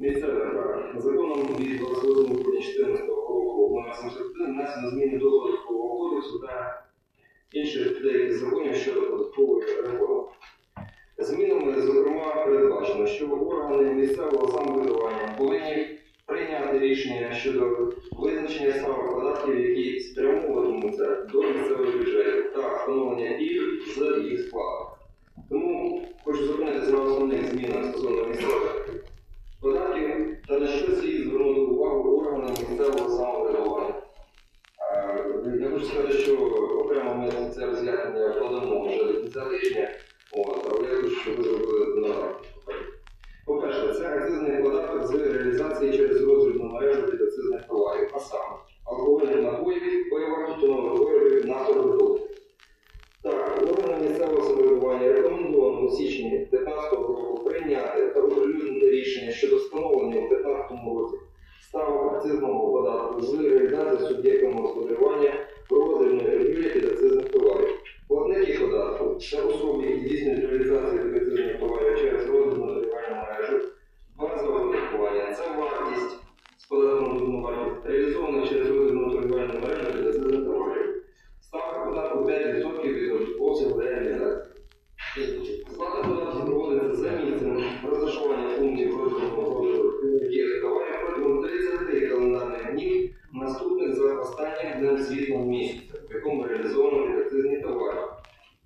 Законом від 28 грудня 2014 року у нас внесено зміни до податкового кодексу та інших деяких законів щодо податкової реформи. Змінами, зокрема, передбачено, що органи місцевого самоврядування повинні прийняти рішення щодо визначення ставок податків, які спрямовуватимуться до місцевих бюджетів та встановлення їх з їх складу. Тому хочу зупинитися на основних змінах стосовно місцевих. з дати суб'єктом господарювання місяця, в якому реалізовані акцизні товари.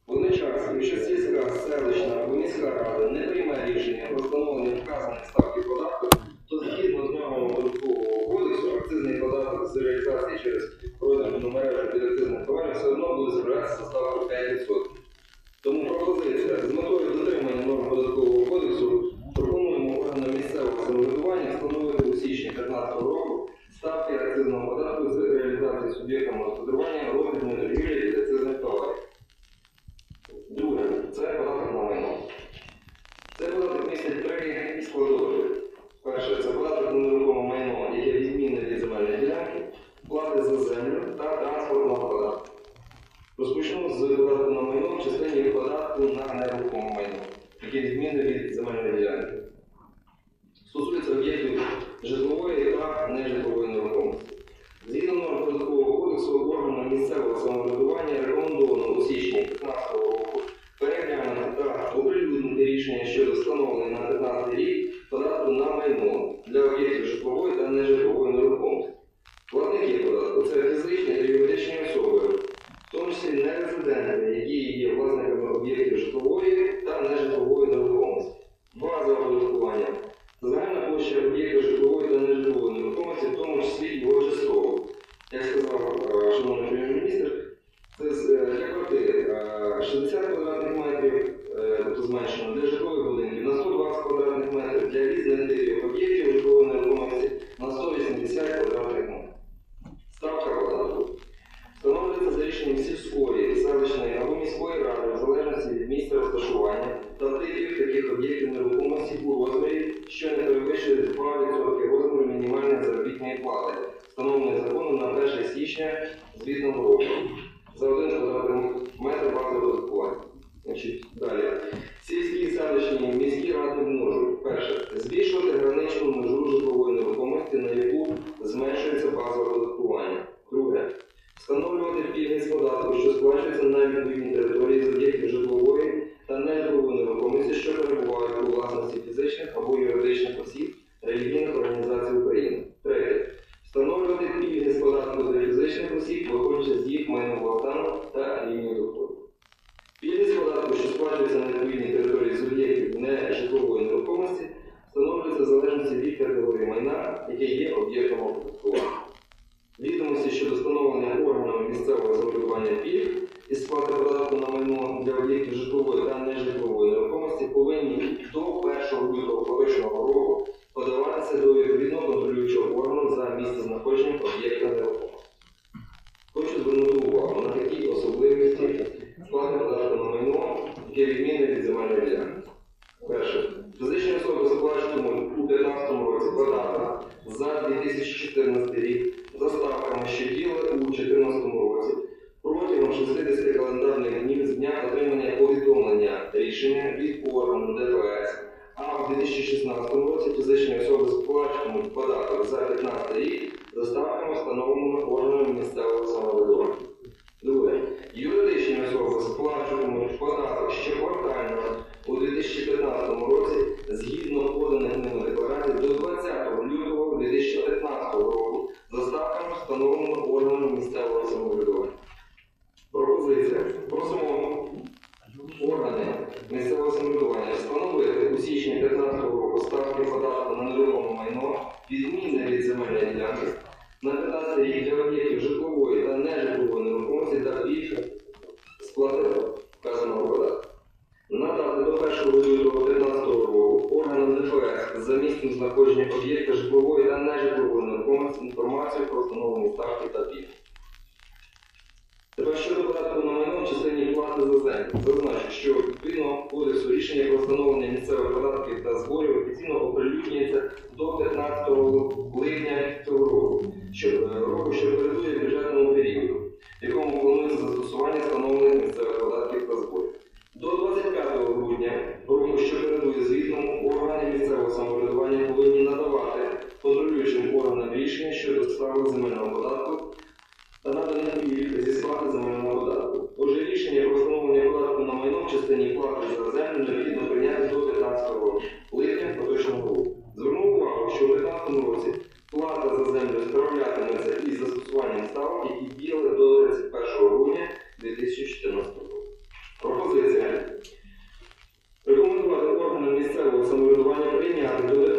Водночас, якщо сільська селищна або міська рада не прийме рішення про встановлення вказаних ставки податку, то згідно з нормами податкового кодексу акцизний податок з реалізації через продажну мережу підакцизних товарів все одно буде збиратися ставку 5%. Тому пропозиція з метою дотримання норм податкового кодексу пропонуємо органам місцевого самоврядування встановити у січні 2015 року. встановлений на 15 рік податку на майно для об'єктів житлової та нежитлової. Відомості щодо встановлення органами місцевого самоврядування пільг і сплати податку на майно для об'єктів житлової та нежитлової нерухомості повинні до 1 лютого поточного року подаватися до відповідного контролюючого органу за місце знаходження. 2019 рік достатньо встановленим місцевого самоврядування. виконання вказаного податку. Надати до 1 лютого 2013 року органи ДФС за місцем знаходження об'єкта житлової та нежитлової нерухомості інформацію про встановлені ставки та пільги. Тепер щодо податку на майно в частині плати за землю. правил земельного податку та надання пільг зі сплати земельного податку. Отже, рішення про встановлення податку на майно в частині плати за землю необхідно прийняти до 15 липня поточного року. Звернув увагу, що в 2015 році плата за землю справлятиметься із застосуванням ставок, які діяли до 31 грудня 2014 року. Пропозиція. Рекомендувати органам місцевого самоврядування прийняти до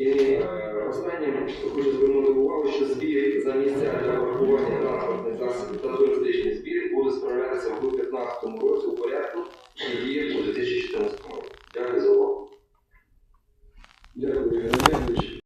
І е, останнє хочу звернути увагу, що збір за місця для врахування транспортних засобів та туристичних збір буде справлятися в 2015 році у порядку, і є у 2014 році.